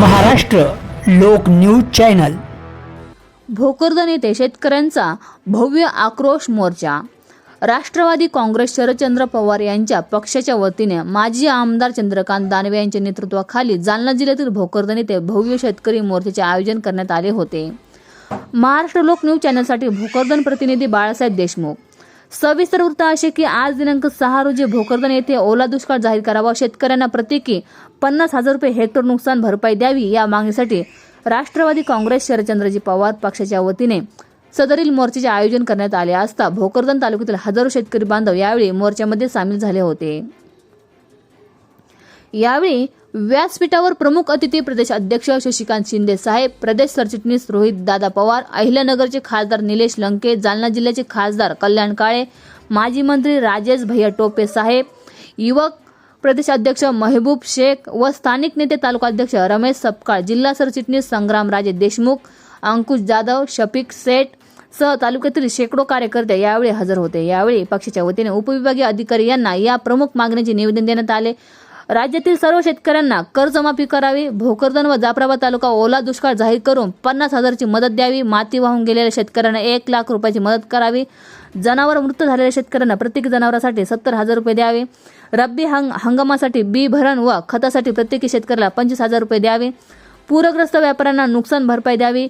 महाराष्ट्र लोक news channel. Bhokardan येथे शेतकऱ्यांचा भव्य आक्रोश मोर्चा. राष्ट्रवादी काँग्रेस शरदचंद्र पवार यांच्या पक्षाच्या वतीने माजी आमदार चंद्रकांत दानवे यांच्या नेतृत्वाखाली जालना जिल्ह्यातील भोकरदन येथे भव्य शेतकरी मोर्चाचे आयोजन करण्यात आले होते. महाराष्ट्र लोक न्यूज चॅनलसाठी भोकरदन प्रतिनिधी बाळासाहेब देशमुख. सविस्तर वृत्त असे की आज दिनांक सहा रोजी भोकरदन येथे ओला दुष्काळ जाहीर करावा. शेतकऱ्यांना प्रत्येकी पन्नास हजार रुपये हेक्टर नुकसान भरपाई द्यावी या मागणीसाठी राष्ट्रवादी काँग्रेस शरदचंद्रजी पवार पक्षाच्या वतीने सदरील मोर्चाचे आयोजन करण्यात आले असता भोकरदन तालुक्यातील हजारो शेतकरी बांधव यावेळी मोर्चामध्ये सामील झाले होते. यावेळी व्यासपीठावर प्रमुख अतिथी प्रदेश अध्यक्ष शशिकांत शिंदे साहेब प्रदेश सरचिटणीस रोहित दादा पवार अहिल्यानगरचे खासदार निलेश लंके जालना जिल्ह्याचे खासदार कल्याण काळे माजी मंत्री राजेश भैया टोपे साहेब युवक प्रदेश अध्यक्ष महबूब शेख व स्थानिक नेते तालुका अध्यक्ष रमेश सपकाळ जिल्हा सरचिटणीस संग्राम राजे देशमुख अंकुश जाधव शफिक सेठ सह तालुक्यातील शेकडो कार्यकर्ते यावेळी हजर होते. यावेळी पक्षाच्या वतीने उपविभागीय अधिकारी यांना या प्रमुख मागणीचे निवेदन देण्यात आले. राज्यातील सर्व शेतकऱ्यांना कर्जमाफी करावी भोकरदन व जाफराबाद तालुका ओला दुष्काळ जाहीर करून पन्नास हजारची मदत द्यावी माती वाहून गेलेल्या शेतकऱ्यांना एक लाख रुपयाची मदत करावी जनावर मृत झालेल्या शेतकऱ्यांना प्रत्येक जनावरासाठी सत्तर हजार रुपये द्यावे रब्बी हंग हंगामासाठी बी भरण व खतासाठी प्रत्येकी शेतकऱ्याला पंचवीस हजार रुपये द्यावे पूरग्रस्त व्यापाऱ्यांना नुकसान भरपाई द्यावी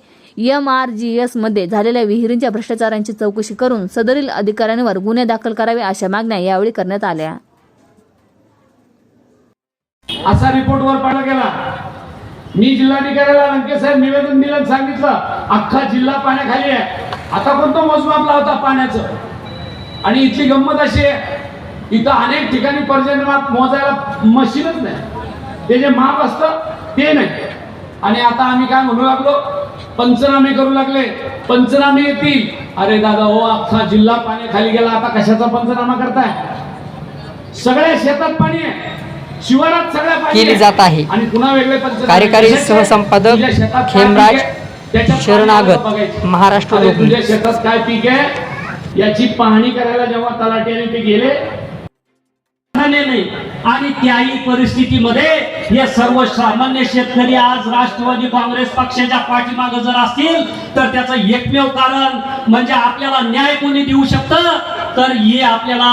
एम आर जी एसमध्ये झालेल्या विहिरींच्या भ्रष्टाचारांची चौकशी करून सदरील अधिकाऱ्यांवर गुन्हे दाखल करावे अशा मागण्या यावेळी करण्यात आल्या. असा रिपोर्ट वर पाडला गेला. मी जिल्हाधिकाऱ्याला लंकेसाहेब निवेदन दिलं सांगितलं अख्खा जिल्हा पाण्याखाली आहे. आता कोणतं मोजमाप लावता पाण्याचं. आणि इथली गंमत अशी आहे इथं अनेक ठिकाणी पर्जन्यमाप मोजायला मशीनच नाही. ते जे माप असतं ते नाही. आणि आता आम्ही काय म्हणू लागलो? पंचनामे करू लागले. पंचनामे येतील. अरे दादा हो अख्खा जिल्हा पाण्याखाली गेला. आता कशाचा पंचनामा करताय? सगळ्या शेतात पाणी आहे. केली. जात आहे. कार्यकारी? सहसंपादक खेमराज शरणागत. महाराष्ट्र शेतात काय पीक आहे याची पाहणी करायला जेव्हा तलाठी आणि ते गेले नाही आणि त्याही परिस्थितीमध्ये हे सर्व सामान्य शेतकरी आज राष्ट्रवादी काँग्रेस पक्षाच्या पाठीमागे जर असतील तर त्याचं एकमेव कारण म्हणजे आपल्याला न्याय कोणी देऊ शकतं तर हे आपल्याला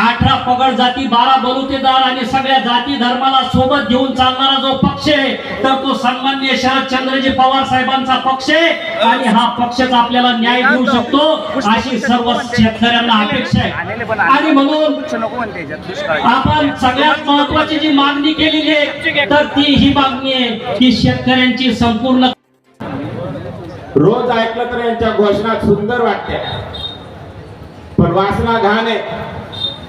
अठरा पगड जाती बारा बलुतेदार आणि सगळ्या जाती धर्माला सोबत घेऊन चालणारा जो पक्ष आहे तर तो सन्मान्य शरदचंद्रजी पवार साहेबांचा पक्ष आहे. आणि हा पक्षच आपल्याला न्याय देऊ शकतो अशी सर्व शेतकऱ्यांना अपेक्षा आहे. आणि म्हणून आपण सगळ्यात महत्वाची जी मागणी केलेली आहे तर ती ही मागणी आहे की शेतकऱ्यांची संपूर्ण रोज ऐकलं तर यांच्या घोषणा सुंदर वाटते पण वासना घाण. आहे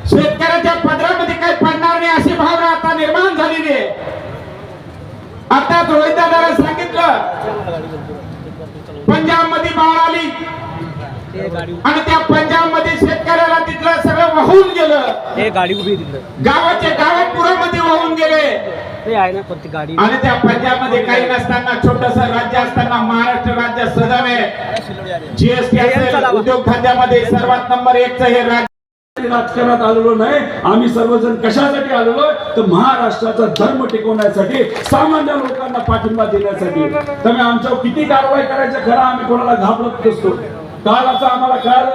शेतकऱ्याच्या पदरामध्ये काही पडणार नाही अशी भावना आता निर्माण झालेली आहे. आता रोहितदादाला सांगितलं पंजाबमध्ये बाळ आली. आणि त्या पंजाबमध्ये शेतकऱ्याला तिथलं सगळं वाहून गेलं. गाडी उभी आहे तिकडं गावाचे गाव पुरामध्ये वाहून गेले. ते आहे ना कोणती गाडी? आणि त्या पंजाबमध्ये काही नसताना छोटस राज्य असताना महाराष्ट्र राज्य सदावे जीएसटी उद्योग धंद्यामध्ये सर्वात नंबर एकचं हे राज्य. राजकारणात आलेलो नाही आम्ही सर्वजण कशासाठी आलेलो? तर महाराष्ट्राचा धर्म टिकवण्यासाठी सामान्य लोकांना पाठिंबा देण्यासाठी. त्यामुळे आमच्यावर किती कारवाई करायचं खरं आम्ही कोणाला घाबरत नसतो. काल असं आम्हाला काल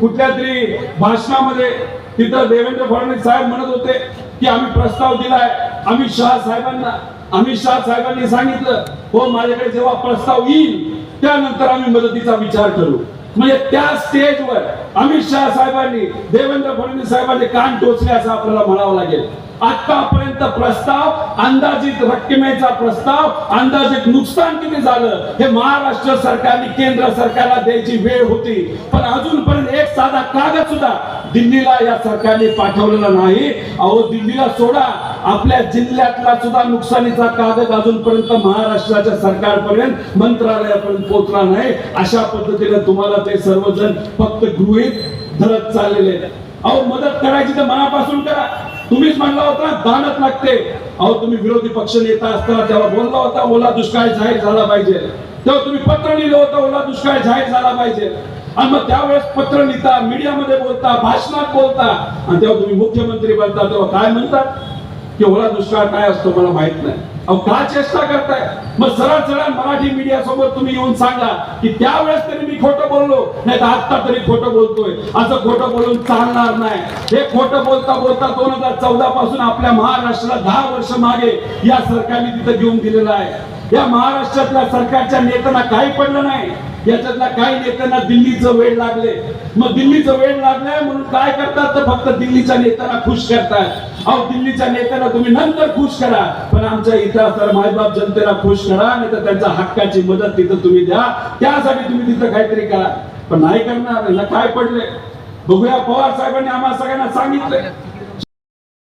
कुठल्या तरी भाषणामध्ये तिथं देवेंद्र फडणवीस साहेब म्हणत होते की आम्ही प्रस्ताव दिलाय अमित शहा साहेबांना अमित शहा साहेबांनी सांगितलं हो माझ्याकडे जेव्हा प्रस्ताव येईल त्यानंतर आम्ही मदतीचा विचार करू. म्हणजे त्या स्टेजवर अमित शहा साहेबांनी देवेंद्र फडणवीस साहेबांनी कान टोचले असं आपल्याला म्हणावं लागेल. आतापर्यंत प्रस्ताव अंदाजित रक्कमेचा प्रस्ताव अंदाजित नुकसान किती झालं हे महाराष्ट्र सरकारने केंद्र सरकारला द्यायची वेळ होती. पण अजूनपर्यंत एक साधा कागद सुद्धा दिल्लीला या सरकारने पाठवलेला नाही. अहो दिल्लीला सोडा. आपल्या जिल्ह्यातला सुद्धा नुकसानीचा कागद अजूनपर्यंत महाराष्ट्राच्या सरकारपर्यंत मंत्रालयापर्यंत पोहोचला नाही. अशा पद्धतीने तुम्हाला ते सर्वजण फक्त गृहित धरत चाललेले आहेत. अहो मदत करायची तर मनापासून करा. तुम्हीच म्हणला होता दानच लागते. अहो तुम्ही विरोधी पक्ष नेता असताना तेव्हा बोलला होता ओला दुष्काळ जाहीर झाला पाहिजे. तेव्हा तुम्ही पत्र लिहिलं होतं ओला दुष्काळ जाहीर झाला पाहिजे. आणि मग त्यावेळेस पत्र लिहिता मीडियामध्ये बोलता भाषणात बोलता. आणि तेव्हा तुम्ही मुख्यमंत्री बनता तेव्हा काय म्हणतात केवढा दुष्काळ काय असतो मला माहीत नाही. अहो का चेष्टा करताय? मग सरळ सरळ मराठी मीडिया सोबत तुम्ही येऊन सांगा की त्यावेळेस तरी मी खोटं बोललो नाही तर आता तरी खोटं बोलतोय. असं खोटं बोलून चालणार नाही. हे खोटं बोलता बोलता दोन हजार चौदा पासून आपल्या महाराष्ट्राला दहा वर्ष मागे या सरकारने तिथं घेऊन दिलेलं आहे. या महाराष्ट्रातल्या सरकारच्या नेत्यांना काही पडलं नाही. याच्यातला काही नेत्यांना दिल्लीचं वेळ लागले. मग दिल्लीचं वेळ लागलंय म्हणून काय करतात? तर फक्त दिल्लीच्या नेत्यांना खुश करतात. अहो दिल्लीच्या नेत्यांना तुम्ही नंतर खुश करा. पण आमच्या इथं तर मायबाप जनतेला खुश करा नाही तर त्यांच्या हक्काची मदत तिथं तुम्ही द्या. त्यासाठी तुम्ही तिथं काहीतरी करा. पण नाही करणार. काय पडले बघूया पवार साहेबांनी आम्हाला सगळ्यांना सांगितलं